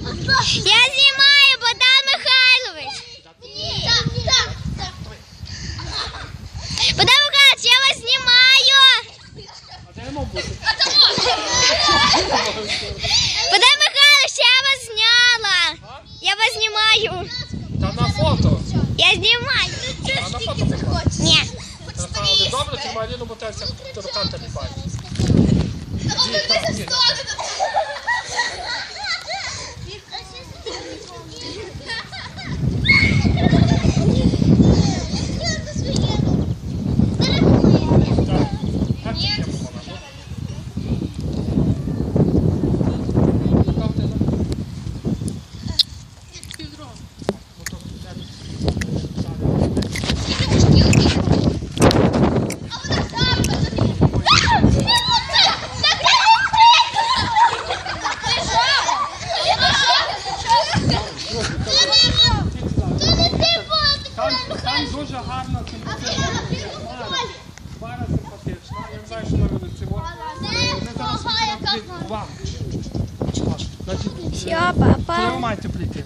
Я знімаю, Богдан Михайлович. Богдан Михайлович, я вас знімаю. Богдан Михайлович, я вас зняла. Я вас знімаю. Та на фото. Я знімаю. А на фото покажу. Ні. Рафаеле, добре, тримай Ліну, бо тебе вся там дуже гарно симпатична. Хмара симпатична. Я не знаю, що вона робить цього. Вони зараз увагу. Значить, Все, папа. коли ви маєте прийти?